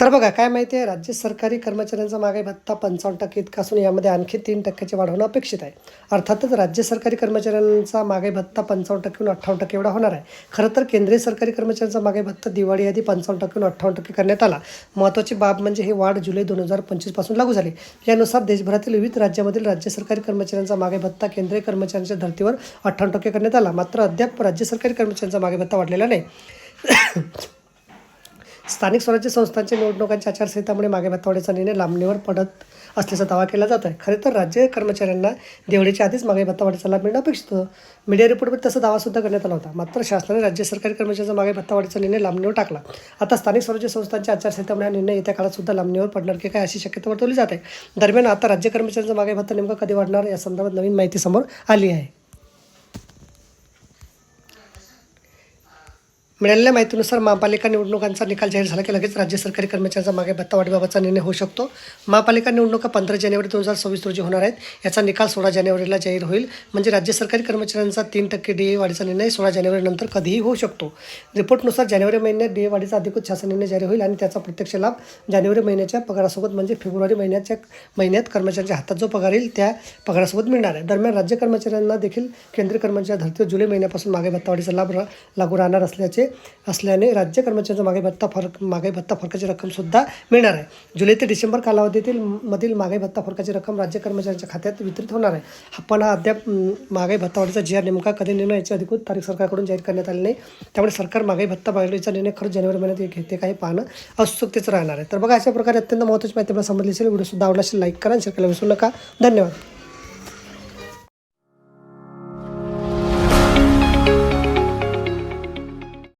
तर बघा काय माहिती आहे? राज्य सरकारी कर्मचाऱ्यांचा मागे भत्ता पंचावन्न टक्के इतका असून यामध्ये आणखी तीन टक्क्याची वाढ होणं अपेक्षित आहे. अर्थातच राज्य सरकारी कर्मचाऱ्यांचा मागे भत्ता पंचावन्न टक्केहून अठ्ठावन्न टक्के एवढा होणार आहे. खरं तर केंद्रीय सरकारी कर्मचाऱ्यांचा मागे भत्ता दिवाळी आधी पंचावन्न टक्केहून अठ्ठावन्न टक्के करण्यात आला. महत्त्वाची बाब म्हणजे ही वाढ जुलै दोन हजार पंचवीसपासून लागू झाली. यानुसार देशभरातील विविध राज्यामधील राज्य सरकारी कर्मचाऱ्यांचा मागे भत्ता केंद्रीय कर्मचाऱ्यांच्या धर्तीवर अठ्ठावन्न टक्के करण्यात आला. मात्र अद्याप राज्य सरकारी कर्मचाऱ्यांचा मागे भत्ता वाढलेला नाही. स्थानिक स्वराज्य संस्थांच्या निवडणुकांच्या आचारसंहितामुळे मागे भत्तावाढीचा निर्णय लांबणीवर पडत असल्याचा दावा केला जात आहे. खरे तर राज्य कर्मचाऱ्यांना देवळीच्या आधीच मागे भत्तावाढीचा लाभ मिळणं अपेक्षित होतं. मीडिया रिपोर्टमध्ये तसा दावासुद्धा करण्यात आला होता. मात्र शासनाने राज्य सरकारी कर्मचाऱ्यांचा मागे भत्तावाढीचा निर्णय लांबणीवर टाकला. आता स्थानिक स्वराज्य संस्थांच्या आचारसंहितामुळे हा निर्णय येत्या काळात सुद्धा लांबणीवर पडणार की काय अशी शक्यता वर्तवली जाते दरम्यान आता राज्य कर्मचाऱ्यांचा मागे भत्ता नेमका कधी वाढणार या संदर्भात नवीन माहिती समोर आली आहे. मिळालेल्या माहितीनुसार महापालिका निवडणुकांचा निकाल जाहीर झाला की लगेच राज्य सरकारी कर्मचाऱ्यांचा मागे भत्ता वाढीबाबतचा निर्णय होऊ शकतो. महापालिका निवडणुका पंधरा जानेवारी दोन हजार सव्वीस रोजी होणार आहेत. याचा निकाल सोळा जानेवारीला जाहीर होईल. म्हणजे राज्य सरकारी कर्मचाऱ्यांचा तीन टक्के डी ए वाढीचा निर्णय सोळा जानेवारीनंतर कधीही होऊ शकतो. रिपोर्टनुसार जानेवारी महिन्यात डी ए वाढीचा अधिकृत शासन निर्णय जारी होईल आणि त्याचा प्रत्यक्ष लाभ जानेवारी महिन्याच्या पगारासोबत म्हणजे फेब्रुवारी महिन्याच्या महिन्यात कर्मचाऱ्यांच्या हातात जो पगार येईल त्या पगारासोबत मिळणार आहे. दरम्यान राज्य कर्मचाऱ्यांना देखील केंद्रीय कर्मचारी धर्तीवर जुलै महिन्यापासून मागे भत्तावाढीचा लाभ रा- लागू राहणार असल्याचे असल्याने राज्य कर्मचाऱ्यांचा मागे भत्ता फरक मागे भत्ता फरकाची रक्कमसुद्धा मिळणार आहे. जुलै ते डिसेंबर कालावधीतील मधील मागे भत्ता फरकाची रक्कम राज्य कर्मचाऱ्यांच्या खात्यात वितरित होणार आहे. हा पण हा अद्याप म, मागे भत्तावाढीचा जी आर नेमका कधी निर्णय याची अधिकृत तारीख सरकारकडून जाहीर करण्यात आली नाही. त्यामुळे सरकार मागे भत्ता वाढीचा निर्णय खरंच जानेवारी महिन्यात घेते. काही पाहणं उत्सुकतेचं राहणार आहे. तर बघा अशा प्रकारे अत्यंत महत्त्वाची माहिती मला समजली असेल. व्हिडिओसुद्धा आवडला असेल लाईक करा शेअर करायला विसरू नका. धन्यवाद.